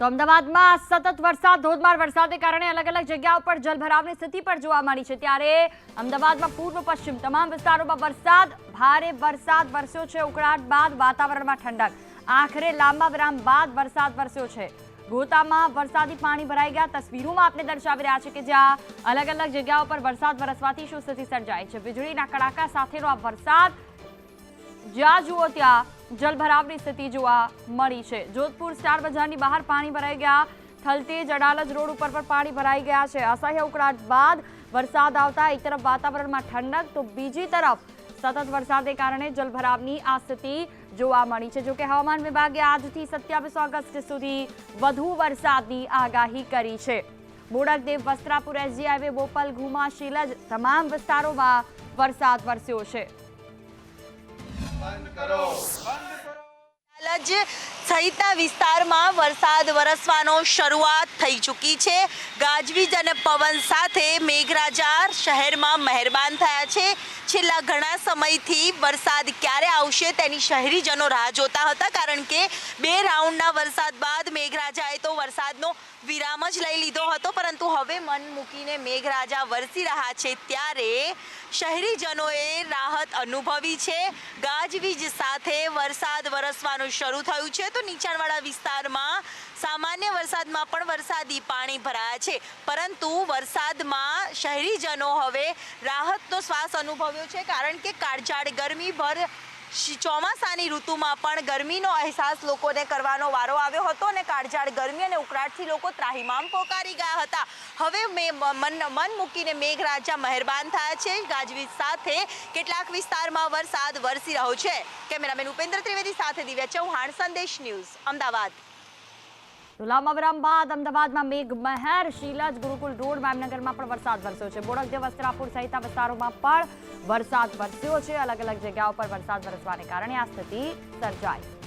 તો અમદાવાદમાં સતત વરસાદ, ધોધમાર વરસાદને કારણે અલગ અલગ જગ્યાઓ પર જલભરાવની સ્થિતિ પણ જોવા મળી છે. ત્યારે અમદાવાદમાં પૂર્વ પશ્ચિમ, તમામ વિસ્તારોમાં વરસાદ, ભારે વરસાદ વરસ્યો છે. ઉકળાટ બાદ વાતાવરણમાં ઠંડક. આખરે લાંબા વિરામ બાદ વરસાદ વરસ્યો છે. ગોતામાં વરસાદી પાણી ભરાઈ ગયા. તસવીરોમાં આપને દર્શાવી રહ્યા છે કે જ્યાં અલગ અલગ જગ્યાઓ પર વરસાદ વરસવાથી શું સ્થિતિ સર્જાય છે. વીજળીના કડાકા સાથેનો આ વરસાદ જ્યાં જુઓ ત્યાં જલભરાવની સ્થિતિ જોવા મળી છે. જોધપુર સ્ટાર બજારની બહાર પાણી ભરાઈ ગયા. થલતેજ અડાલજ રોડ ઉપર પણ પાણી ભરાઈ ગયા છે. અસહ્ય ઉકળાટ બાદ વરસાદ આવતા એક તરફ વાતાવરણમાં ઠંડક, તો બીજી તરફ સતત વરસાદને કારણે જલભરાવની આ સ્થિતિ જોવા મળી છે. જોકે હવામાન વિભાગે આજથી સત્યાવીસ ઓગસ્ટ સુધી વધુ વરસાદની આગાહી કરી છે. બોડકદેવ વસ્ત્રાપુર એસજી હાઈવે બોપલ, ઘુમા, શીલજ તમામ વિસ્તારોમાં વરસાદ વરસ્યો છે. સહિતના વિસ્તારમાં વરસાદ વરસવાનો શરૂઆત થઈ ચૂકી છે. ગાજવીજ અને પવન સાથે મેઘરાજા શહેરમાં મહેરબાન થયા છે. છેલ્લા ઘણા સમયથી વરસાદ ક્યારે આવશે તેની શહેરીજનો રાહ જોતા હતા કારણ કે બે રાઉન્ડના વરસાદ બાદ મેઘરાજાએ તો વરસાદનો વિરામ જ લઈ લીધો હતો, પરંતુ હવે મન મૂકીને મેઘરાજા વરસી રહ્યા છે ત્યારે શહેરીજનોએ રાહત અનુભવી છે. ગાજવીજ સાથે વરસાદ વરસવાનું શરૂ થયું છે. તો નીચાણવાળા વિસ્તારમાં સામાન્ય વરસાદમાં પણ વરસાદી પાણી ભરાયા છે. પરંતુ વરસાદમાં શહેરીજનો હવે રાહતનો શ્વાસ અનુભવ્યો છે, કારણ કે કાળઝાળ ગરમી ભર શી- ચોમાસાની ઋતુમાં પણ ગરમીનો અહેસાસ લોકોને કરવાનો વારો આવ્યો હતો અને કાળઝાળ ગરમી અને ઉકળાટથી લોકો ત્રાહિમામ પોકારી ગયા હતા. હવે મન મન મૂકીને મેઘરાજા મહેરબાન થયા છે. ગાજવીજ સાથે કેટલાક વિસ્તારમાં વરસાદ વરસી રહ્યો છે. કેમેરામેન ઉપેન્દ્ર ત્રિવેદી સાથે દિવ્યા ચૌહાણ, સંદેશ ન્યૂઝ, અમદાવાદ. તો લાંબા વિરામ બાદ અમદાવાદમાં મેઘ મહેર શીલજ, ગુરુકુલ રોડ મામનગરમાં પણ વરસાદ વરસ્યો છે. બોડકદેવ વસ્ત્રાપુર સહિતના વિસ્તારોમાં પણ વરસાદ વરસ્યો છે. અલગ અલગ જગ્યાઓ પર વરસાદ વરસવાને કારણે આ સ્થિતિ સર્જાઈ.